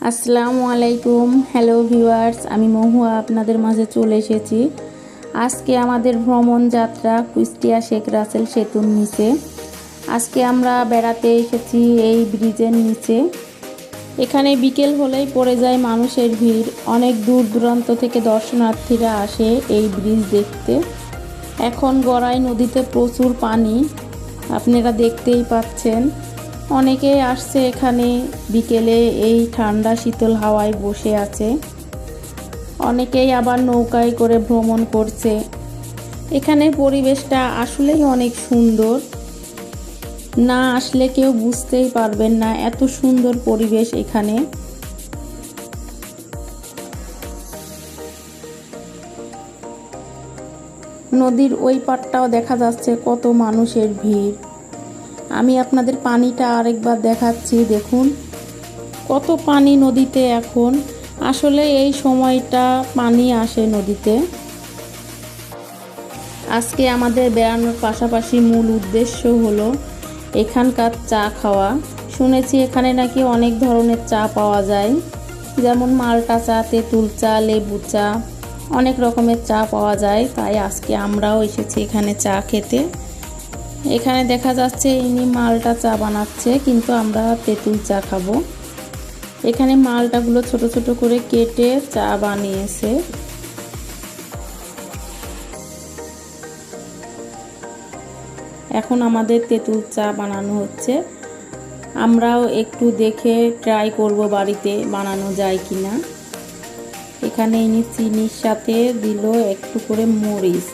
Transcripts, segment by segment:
আসসালামু আলাইকুম। Hello viewers আমি মহুয়া আপনাদের মাঝে চলে এসেছি। আজকে আমাদের ভ্রমণ যাত্রা কুষ্টিয়া শেখ রাসেল সেতুর নিচে। আজকে আমরা বেড়াতে এসেছি এই ব্রিজের নিচে। এখানে বিকেল হলেই পড়ে যায় মানুষের ভিড়। অনেক দূর দূরান্ত থেকে দর্শনার্থীরা আসে এই ব্রিজ দেখতে। এখন গড়াই নদীতে প্রচুর পানি। আপনারা দেখতেই পাচ্ছেন। অনেকেই আসছে এখানে বিকেলে এই ঠান্ডা শীতল হাওয়ায় বসে আছে। অনেকেই আবার নৌকায় করে ভ্রমণ করছে। এখানে পরিবেশটা আসলেই অনেক সুন্দর। না আসলে কেউ বুঝতেই পারবেন না এত সুন্দর পরিবেশ এখানে। নদীর ওই পাটটাও দেখা যাচ্ছে কত মানুষের ভিড়। আমি আপনাদের পানিটা আরেকবার দেখাচ্ছি, দেখুন। কত পানি নদীতে এখন। আসলে এই সময়টা পানি আসে নদীতে। আজকে আমাদের বেড়ানোর পাশাপাশি মূল উদ্দেশ্য হলো এখানকার চা খাওয়া। শুনেছি এখানে নাকি অনেক ধরনের চা পাওয়া যায়। যেমন মালটা চা, তেঁতুল চা, লেবু চা, অনেক রকমের চা পাওয়া যায়। তাই আজকে আমরাও এসেছি এখানে চা খেতে। এখানে দেখা যাচ্ছে ইনি মালটা চা বানাচ্ছে, কিন্তু আমরা তেঁতুল চা খাব। এখানে মালটাগুলো ছোট ছোট করে কেটে চা বানিয়েছে। এখন আমাদের তেঁতুল চা বানানো হচ্ছে। আমরাও একটু দেখে ট্রাই করব বাড়িতে বানানো যায় কি না এখানে ইনি চিনির সাথে দিল একটু করে মরিচ।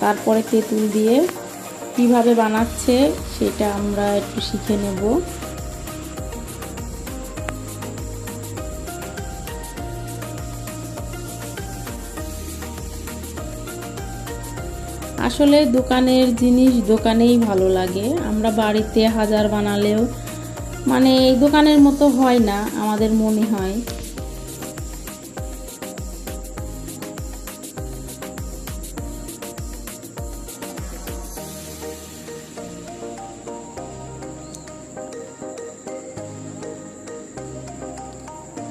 তারপরে তেঁতুল দিয়ে কীভাবে বানাচ্ছে সেটা আমরা একটু শিখে নেব। আসলে দোকানের জিনিস দোকানেই ভালো লাগে। আমরা বাড়িতে হাজার বানালেও মানে দোকানের মতো হয় না, আমাদের মনে হয়।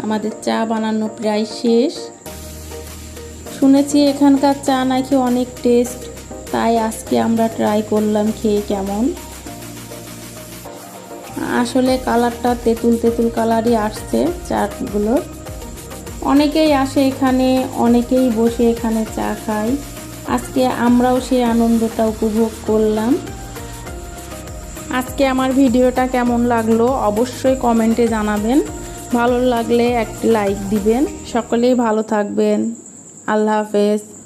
আমাদের চা বানানো প্রায় শেষ। শুনেছি এখানকার চা নাকি অনেক টেস্ট তাই আজকে আমরা ট্রাই করলাম খেয়ে কেমন। আসলে কালারটা তেঁতুল তেঁতুল কালারই আসছে চাটগুলো অনেকেই আসে এখানে, অনেকেই বসে এখানে চা খায়। আজকে আমরাও সেই আনন্দটা উপভোগ করলাম। আজকে আমার ভিডিওটা কেমন লাগল অবশ্যই কমেন্টে জানাবেন। ভালো লাগলে একটি লাইক দিবেন। সকলেই ভালো থাকবেন। আল্লাহ হাফেজ।